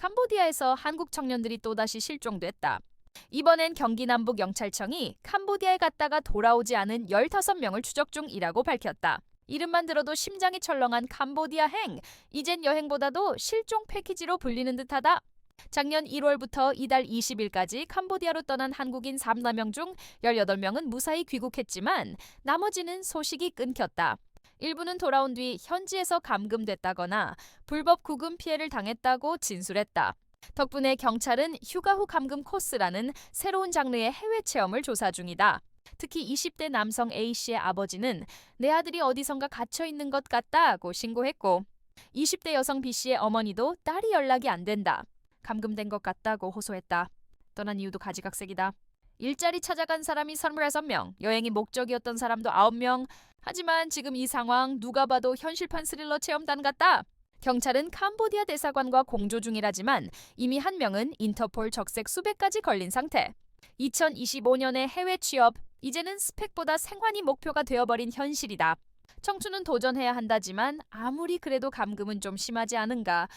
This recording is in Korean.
캄보디아에서 한국 청년들이 또다시 실종됐다. 이번엔 경기 남북 영찰청이 캄보디아에 갔다가 돌아오지 않은 15명을 추적 중이라고 밝혔다. 이름만 들어도 심장이 철렁한 캄보디아 행. 이젠 여행보다도 실종 패키지로 불리는 듯하다. 작년 1월부터 이달 20일까지 캄보디아로 떠난 한국인 3남명 중 18명은 무사히 귀국했지만 나머지는 소식이 끊겼다. 일부는 돌아온 뒤 현지에서 감금됐다거나 불법 구금 피해를 당했다고 진술했다. 덕분에 경찰은 휴가 후 감금 코스라는 새로운 장르의 해외 체험을 조사 중이다. 특히 20대 남성 A씨의 아버지는 내 아들이 어디선가 갇혀 있는 것 같다고 신고했고 20대 여성 B씨의 어머니도 딸이 연락이 안 된다. 감금된 것 같다고 호소했다. 떠난 이유도 가지각색이다. 일자리 찾아간 사람이 26명, 여행이 목적이었던 사람도 9명. 하지만 지금 이 상황 누가 봐도 현실판 스릴러 체험단 같다. 경찰은 캄보디아 대사관과 공조 중이라지만 이미 한 명은 인터폴 적색 수배까지 걸린 상태. 2025년의 해외 취업, 이제는 스펙보다 생환이 목표가 되어버린 현실이다. 청춘은 도전해야 한다지만 아무리 그래도 감금은 좀 심하지 않은가.